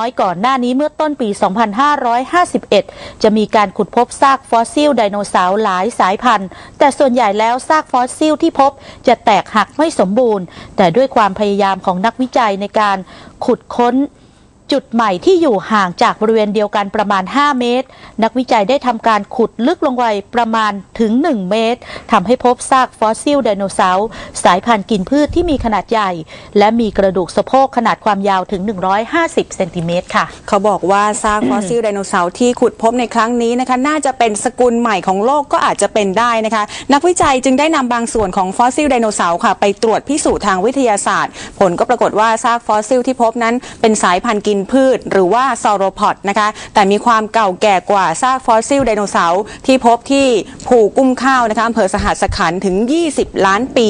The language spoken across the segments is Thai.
น้อยก่อนหน้านี้เมื่อต้นปี 2551 จะมีการขุดพบซากฟอสซิลไดโนเสาร์หลายสายพันธุ์ แต่ส่วนใหญ่แล้วซากฟอสซิลที่พบจะแตกหักไม่สมบูรณ์ แต่ด้วยความพยายามของนักวิจัยในการขุดค้น จุดใหม่ที่อยู่ห่างจากบริเวณเดียวกันประมาณ 5 เมตร นักวิจัยได้ทำการขุดลึกลงไปประมาณถึง 1 เมตรทำให้พบซากฟอสซิลไดโนเสาร์สายพันธุ์กินพืชที่มีขนาดใหญ่ และมีกระดูกสะโพกขนาดความยาวถึง 150 เซนติเมตรค่ะ เขาบอกว่าซากฟอสซิลไดโนเสาร์ที่ขุดพบในครั้งนี้นะคะ น่าจะเป็นสกุลใหม่ของโลกก็อาจจะเป็นได้นะคะ นักวิจัยจึงได้นำบางส่วนของฟอสซิลไดโนเสาร์ค่ะ ไปตรวจพิสูจน์ทางวิทยาศาสตร์ ผลก็ปรากฏว่าซากฟอสซิลที่พบนั้นเป็นสายพันธุ์กินพืช หรือว่าซอโรพอดนะคะ แต่มีความเก่าแก่กว่าซากฟอสซิลไดโนเสาร์ที่พบที่ภูกุ้มข้าวนะคะอำเภอสหัสขันถึง 20 ล้านปี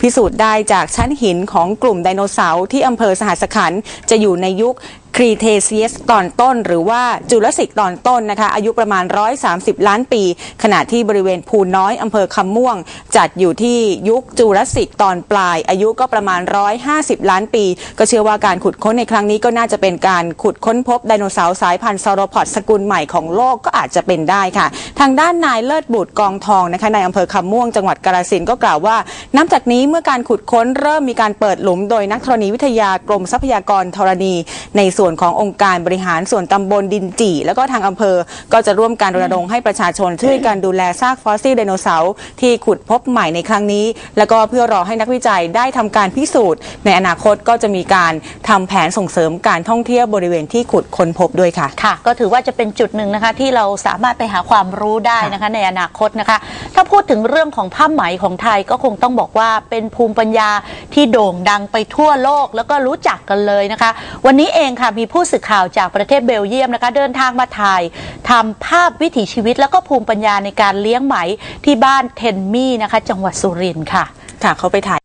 พิสูจน์ได้จากชั้นหินของกลุ่มไดโนเสาร์ที่อำเภอสหัสขันจะอยู่ในยุคครีเทเซียสตอนต้น หรือว่าจูราสสิกตอนต้นนะคะ อายุประมาณ 130 ล้านปี ขณะที่บริเวณภูน้อยอำเภอคำม่วง จัดอยู่ที่ยุคจูราสสิกตอนปลาย อายุก็ประมาณ 150 ล้านปี ก็เชื่อว่าการขุดค้นในครั้งนี้ก็น่าจะเป็นการขุดค้นพบไดโนเสาร์สายพันธุ์ซอโรพอดสกุลใหม่ของโลกก็อาจจะเป็นได้ค่ะ ทางด้านนายเลิศบุตรกองทองนะคะในอำเภอคำม่วงจังหวัดกาฬสินธุ์ก็กล่าวว่า นับจากนี้เมื่อการขุดค้นเริ่มมีการเปิดหลุมโดยนักธรณีวิทยากรมทรัพยากรธรณีในส่วนขององค์การบริหารส่วนตำบลดินจีแล้วก็ทางอำเภอ ก็จะร่วมการรณรงค์ให้ประชาชนช่วยกันดูแลซากฟอสซิลไดโนเสาร์ที่ขุดพบใหม่ในครั้งนี้ แล้วก็เพื่อรอให้นักวิจัยได้ทำการพิสูจน์ ในอนาคตก็จะมีการทำแผนส่งเสริมการท่องเที่ยวบริเวณที่ขุดค้นพบด้วยค่ะ ค่ะ ก็ถือว่าจะเป็นจุดหนึ่งนะคะที่เราสามารถไปหาความรู้ได้นะคะในอนาคตนะคะ ถ้าพูดถึงเรื่องของผ้าไหมของไทยก็คงต้องบอกว่าเป็นภูมิปัญญาที่โด่งดังไปทั่วโลกแล้วก็รู้จักกันเลยนะคะ วันนี้เองค่ะมีผู้สื่อข่าวจากประเทศเบลเยียมนะคะ เดินทางมาถ่ายทำภาพวิถีชีวิต แล้วก็ภูมิปัญญาในการเลี้ยงไหมที่บ้านเทนมี่นะคะ จังหวัดสุรินทร์ค่ะ ค่ะเขาไปถ่าย